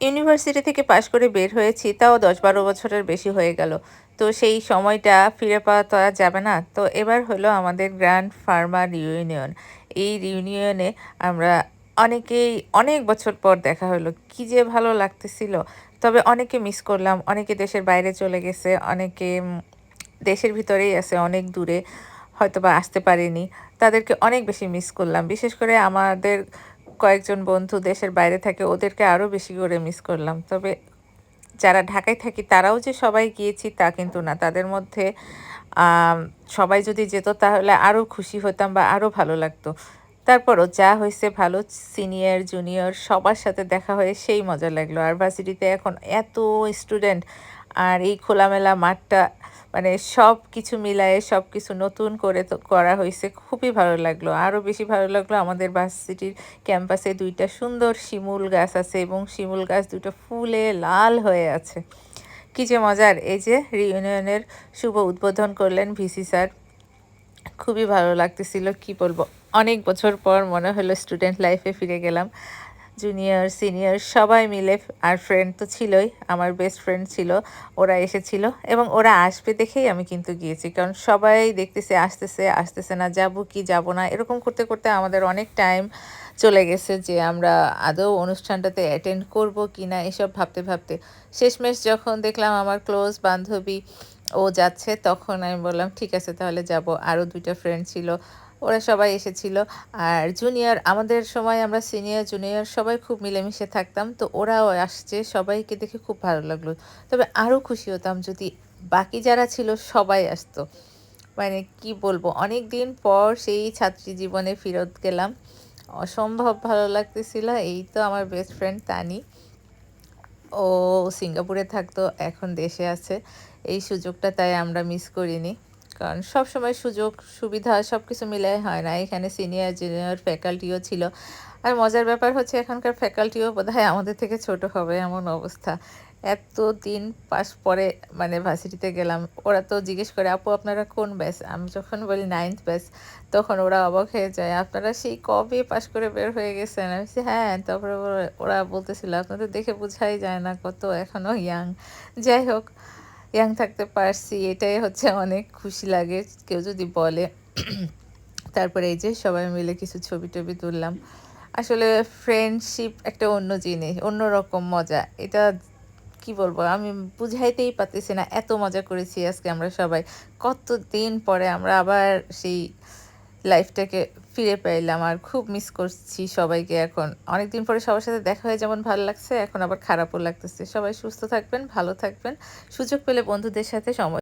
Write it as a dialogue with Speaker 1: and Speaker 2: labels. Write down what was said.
Speaker 1: University থেকে পাশ করে বের হয়েছি, তাও দশ বারো বছরের বেশি হয়ে গেল। তো সেই সময়টা ফিরে পাওয়া তো যাবে না। তো এবার হলো আমাদের গ্র্যান্ড ফার্মার রিউনিয়ন। এই রিউনিয়নে আমরা অনেকেই অনেক বছর পর দেখা হলো। কি যে ভালো লাগতেছিল। তবে অনেকে মিস করলাম, অনেকে দেশের বাইরে চলে গেছে, অনেকে দেশের ভিতরেই আছে, অনেক দূরে হয়তো বা আসতে পারেনি। তাদেরকে অনেক বেশি মিস করলাম। বিশেষ করে আমাদের কয়েকজন বন্ধু দেশের বাইরে থাকে, ওদেরকে আরও বেশি করে মিস করলাম। তবে যারা ঢাকায় থাকি, তারাও যে সবাই গিয়েছি তা কিন্তু না। তাদের মধ্যে সবাই যদি যেত তাহলে আরও খুশি হতাম বা আরও ভালো লাগতো। তারপরও যা হয়েছে ভালো সিনিয়র জুনিয়র সবার সাথে দেখা হয়ে সেই মজা লাগল। আর ভার্সিটিতে এখন এত স্টুডেন্ট আর এই খোলামেলা মাঠটা মানে সব কিছু মিলায়ে সব কিছু নতুন করে করা হয়েছে খুবই ভালো লাগল। আরও বেশি ভালো লাগল আমাদের ভার্সিটির ক্যাম্পাসে দুইটা সুন্দর শিমুল গাছ আছে এবং শিমুল গাছ দুটো ফুলে লাল হয়ে আছে। কী যে মজার, এই যে রিউনিয়নের শুভ উদ্বোধন করলেন ভিসি স্যার। খুবই ভালো লাগতেছিল, কি বলব? অনেক বছর পর মনে হলো স্টুডেন্ট লাইফে ফিরে গেলাম। জুনিয়র সিনিয়র সবাই মিলে, আর ফ্রেন্ড তো ছিলই, আমার বেস্ট ফ্রেন্ড ছিল, ওরা এসেছিল, এবং ওরা আসবে দেখেই আমি কিন্তু গিয়েছি, কারণ সবাই দেখতেছে, আসতেছে আসতেছে না, যাব কি যাব না, এরকম করতে করতে আমাদের অনেক টাইম চলে গেছে যে আমরা আদৌ অনুষ্ঠানটাতে অ্যাটেন্ড করব কি না এসব ভাবতে ভাবতে। শেষমেশ যখন দেখলাম আমার ক্লোজ বান্ধবী ও যাচ্ছে, তখন আমি বললাম, ঠিক আছে, তাহলে যাব। আরও দুইটা ফ্রেন্ড ছিল, ওরা সবাই এসেছিল। আর জুনিয়র আমাদের সময় আমরা সিনিয়র জুনিয়র সবাই খুব মিলেমিশে থাকতাম, তো ওরাও আসছে, সবাইকে দেখে খুব ভালো লাগল। তবে আরও খুশি হতাম যদি বাকি যারা ছিল সবাই আসতো। মানে কি বলব অনেক দিন পর সেই ছাত্রী জীবনে ফেরত গেলাম। অসম্ভব ভালো লাগতেছিল, এই তো আমার বেস্ট ফ্রেন্ড তানি। ও সিঙ্গাপুরে থাকতো, এখন দেশে আছে। এই সুযোগটা তাই আমরা মিস করিনি। কারণ সব সময় সুযোগ, সুবিধা সব কিছু মিলে হয় না। এখানে সিনিয়র জুনিয়র ফ্যাকাল্টিও ছিল। আর মজার ব্যাপার হচ্ছে এখনকার ফ্যাকাল্টিও বোধহয় আমাদের থেকে ছোট হবে এমন অবস্থা। এত দিন পাস পরে মানে ভার্সিটিতে গেলাম। ওরা তো জিজ্ঞেস করে, আপু, আপনারা কোন ব্যাচ? আমি যখন বলি, নাইন্থ ব্যাচ। তখন ওরা অবাক হয়ে যায়, আপনারা সেই কবে পাশ করে বের হয়ে গেছেন? আমি বলছি হ্যাঁ। তারপরে ওরা বলতেছিল, আপনাদের দেখে বোঝাই যায় না, কত এখনও ইয়াং যাই হোক ইয়াং থাকতে পারছি, এটাই হচ্ছে অনেক খুশি লাগে, কেউ যদি বলে। তারপরে এই যে সবাই মিলে কিছু ছবি টবি তুললাম। আসলে ফ্রেন্ডশিপ একটা অন্য জিনিস অন্য রকম মজা। এটা কি বলব, আমি বুঝাইতেই পারতেছি না, এত মজা করেছি আজকে আমরা সবাই। কত দিন পরে আমরা আবার সেই লাইফটাকে ফিরে পাইলাম, আর খুব মিস করছি সবাইকে এখন। অনেক দিন পরে সবার সাথে দেখা হয়ে যেমন ভালো লাগছে, এখন আবার খারাপও লাগতেছে। সবাই সুস্থ থাকবেন, ভালো থাকবেন। সুযোগ পেলে বন্ধুদের সাথে সময়